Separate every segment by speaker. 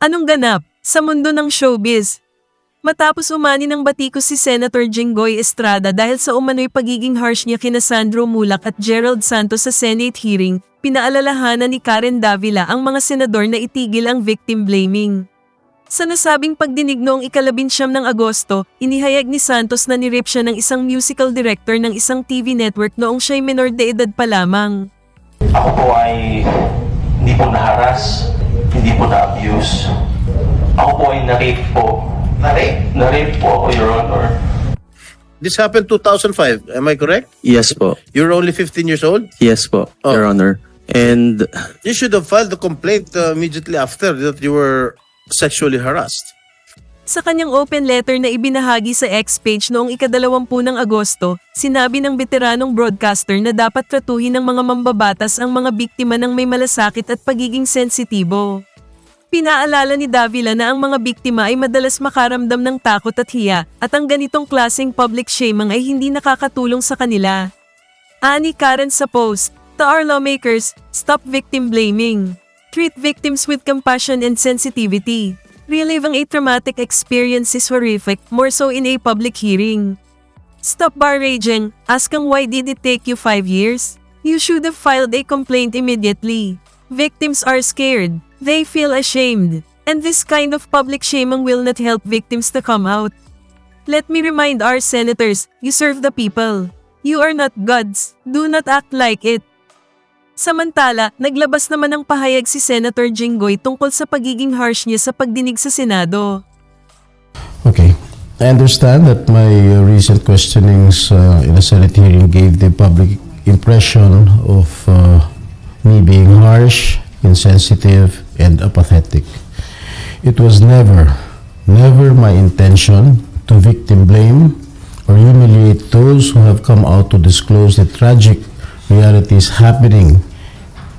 Speaker 1: Anong ganap sa mundo ng showbiz? Matapos umani ng batikos si Senator Jinggoy Estrada dahil sa umano'y pagiging harsh niya kina Sandro Mulak at Gerald Santos sa Senate hearing, pinaalalahanan ni Karen Davila ang mga senador na itigil ang victim blaming. Sa nasabing pagdinig noong ikalabinsyam ng Agosto, inihayag ni Santos na nirip siya ng isang musical director ng isang TV network noong siya'y minor de edad pa lamang.
Speaker 2: Ako po ay hindi po na-harass, hindi po na-abuse. Ako po ay na-rape po. Na-rape? Na-rape po ako, Your Honor.
Speaker 3: This happened 2005, am I correct?
Speaker 4: Yes po.
Speaker 3: You're only 15 years old?
Speaker 4: Yes po,
Speaker 3: Oh.
Speaker 4: Your Honor. And
Speaker 3: You should have filed the complaint uh, immediately after that you were sexually harassed.
Speaker 1: Sa kanyang open letter na ibinahagi sa X page noong ikadalawampu ng Agosto, sinabi ng veteranong broadcaster na dapat tratuhin ng mga mambabatas ang mga biktima ng may malasakit at pagiging sensitibo. Pinaalala ni Davila na ang mga biktima ay madalas makaramdam ng takot at hiya at ang ganitong klaseng public shaming ay hindi nakakatulong sa kanila. Ani Karen sa post, To our lawmakers, stop victim blaming. Treat victims with compassion and sensitivity. Reliving a traumatic experience is horrific, more so in a public hearing. Stop bar raging, asking why did it take you five years? You should have filed a complaint immediately. Victims are scared, they feel ashamed, and this kind of public shaming will not help victims to come out. Let me remind our senators, you serve the people. You are not gods, do not act like it. Samantala, naglabas naman ng pahayag si Senator Jinggoy tungkol sa pagiging harsh niya sa pagdinig sa Senado.
Speaker 5: Okay. I understand that my recent questionings uh, in the Senate hearing gave the public impression of uh, me being harsh, insensitive, and apathetic. It was never, never my intention to victim blame or humiliate those who have come out to disclose the tragic realities happening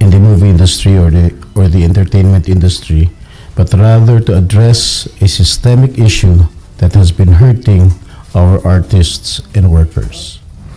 Speaker 5: in the movie industry or the or the entertainment industry, but rather to address a systemic issue that has been hurting our artists and workers.